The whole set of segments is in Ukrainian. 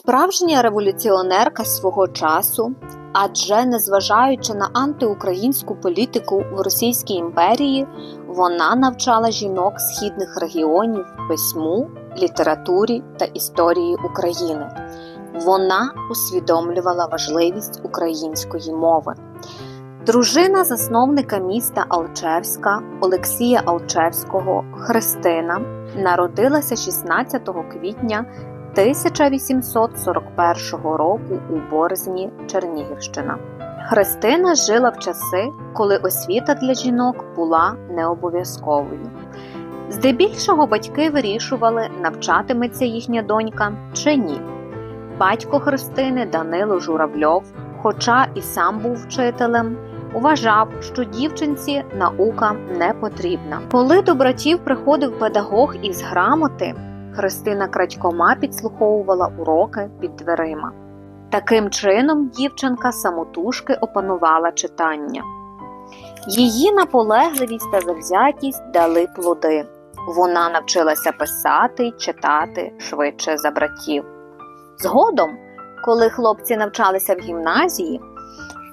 Справжня революціонерка свого часу, адже незважаючи на антиукраїнську політику в Російській імперії, вона навчала жінок східних регіонів письму, літературі та історії України. Вона усвідомлювала важливість української мови. Дружина засновника міста Алчевська Олексія Алчевського Христина народилася 16 квітня 1841 року у Борзні, Чернігівщина. Христина жила в часи, коли освіта для жінок була необов'язковою. Здебільшого батьки вирішували, навчатиметься їхня донька чи ні. Батько Христини Данило Журавльов, хоча і сам був вчителем, вважав, що дівчинці наука не потрібна. Коли до братів приходив педагог із грамоти, Христина крадькома підслуховувала уроки під дверима. Таким чином дівчинка самотужки опанувала читання. Її наполегливість та завзятість дали плоди. Вона навчилася писати й читати швидше за братів. Згодом, коли хлопці навчалися в гімназії,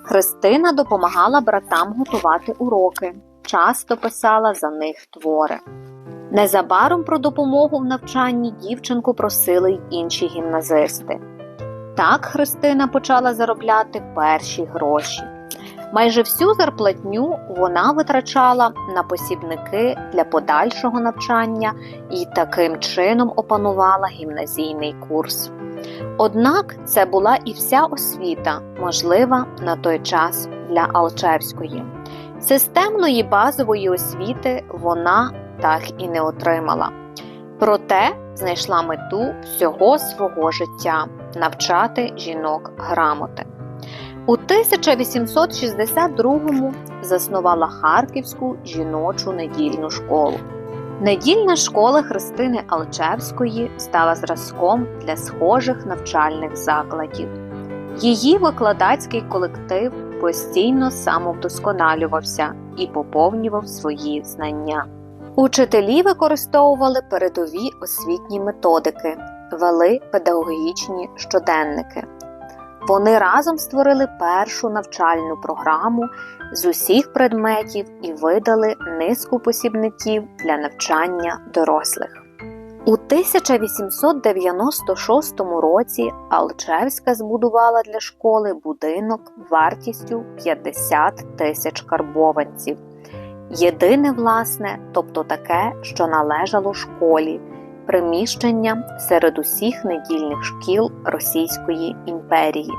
Христина допомагала братам готувати уроки, часто писала за них твори. Незабаром про допомогу в навчанні дівчинку просили й інші гімназисти. Так Христина почала заробляти перші гроші. Майже всю зарплатню вона витрачала на посібники для подальшого навчання і таким чином опанувала гімназійний курс. Однак це була і вся освіта, можлива на той час для Алчевської. Системної базової освіти вона так і не отримала. Проте знайшла мету всього свого життя навчати жінок грамоти. У 1862-му заснувала Харківську жіночу недільну школу. Недільна школа Христини Алчевської стала зразком для схожих навчальних закладів. Її викладацький колектив постійно самовдосконалювався і поповнював свої знання. Учителі використовували передові освітні методики, вели педагогічні щоденники. Вони разом створили першу навчальну програму з усіх предметів і видали низку посібників для навчання дорослих. У 1896 році Алчевська збудувала для школи будинок вартістю 50 тисяч карбованців. Єдине власне, тобто таке, що належало школі, приміщення серед усіх недільних шкіл Російської імперії.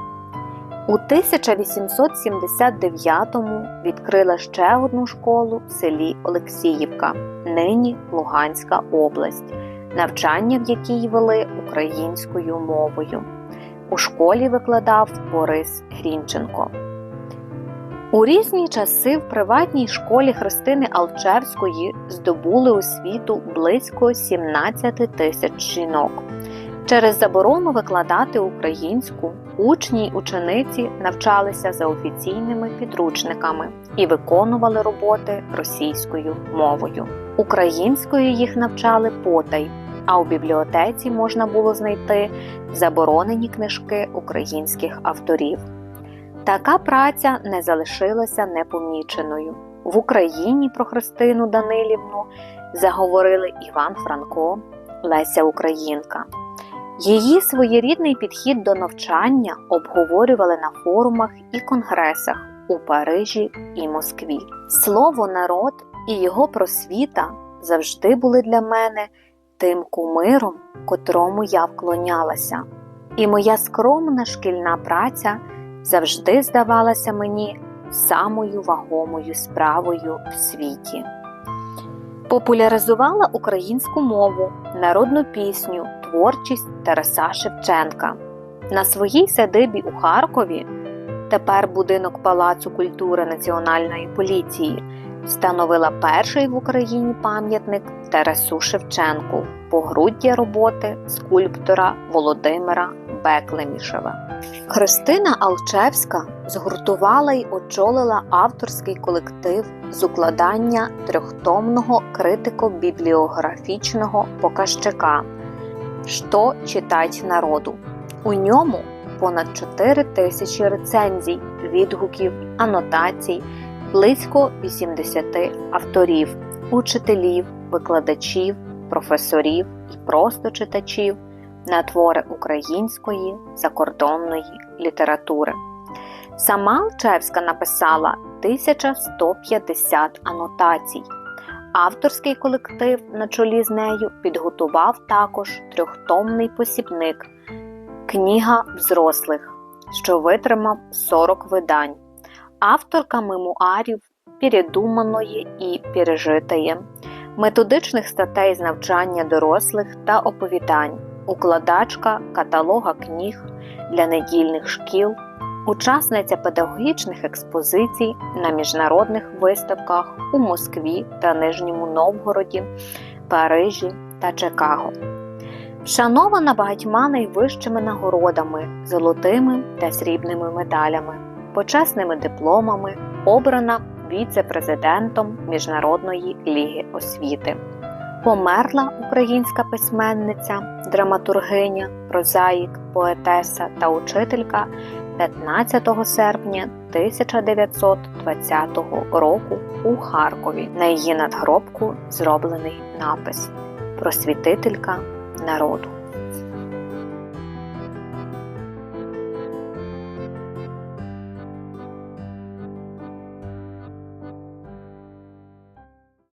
У 1879-му відкрила ще одну школу в селі Олексіївка, нині Луганська область, навчання в якій вели українською мовою. У школі викладав Борис Грінченко. У різні часи в приватній школі Христини Алчевської здобули освіту близько 17 тисяч жінок. Через заборону викладати українську учні й учениці навчалися за офіційними підручниками і виконували роботи російською мовою. Українською їх навчали потай, а у бібліотеці можна було знайти заборонені книжки українських авторів. Така праця не залишилася непоміченою. В Україні про Христину Данилівну заговорили Іван Франко, Леся Українка. Її своєрідний підхід до навчання обговорювали на форумах і конгресах у Парижі і Москві. Слово народ і його просвіта завжди були для мене тим кумиром, котрому я вклонялася, і моя скромна шкільна праця завжди здавалася мені самою вагомою справою в світі. Популяризувала українську мову, народну пісню, творчість Тараса Шевченка. На своїй садибі у Харкові, тепер будинок Палацу культури Національної поліції, встановила перший в Україні пам'ятник Тарасу Шевченку, погруддя роботи скульптора Володимира Беклемішева. Христина Алчевська згуртувала й очолила авторський колектив з укладання трьохтомного критико-бібліографічного показчика «Що читать народу. У ньому понад 4 тисячі рецензій, відгуків, анотацій, близько 80 авторів, учителів, викладачів, професорів і просто читачів на твори української закордонної літератури. Сама Алчевська написала 1150 анотацій. Авторський колектив на чолі з нею підготував також трьохтомний посібник Книга взрослих, що витримав 40 видань. Авторка мемуарів передуманої і пережитої, методичних статей з навчання дорослих та оповідань, укладачка каталога книг для недільних шкіл, учасниця педагогічних експозицій на міжнародних виставках у Москві та Нижньому Новгороді, Парижі та Чикаго. Вшанована багатьма найвищими нагородами, золотими та срібними медалями, почесними дипломами, обрана віце-президентом Міжнародної ліги освіти. Померла українська письменниця, драматургиня, прозаїк, поетеса та учителька 15 серпня 1920 року у Харкові. На її надгробку зроблений напис Просвітителька народу.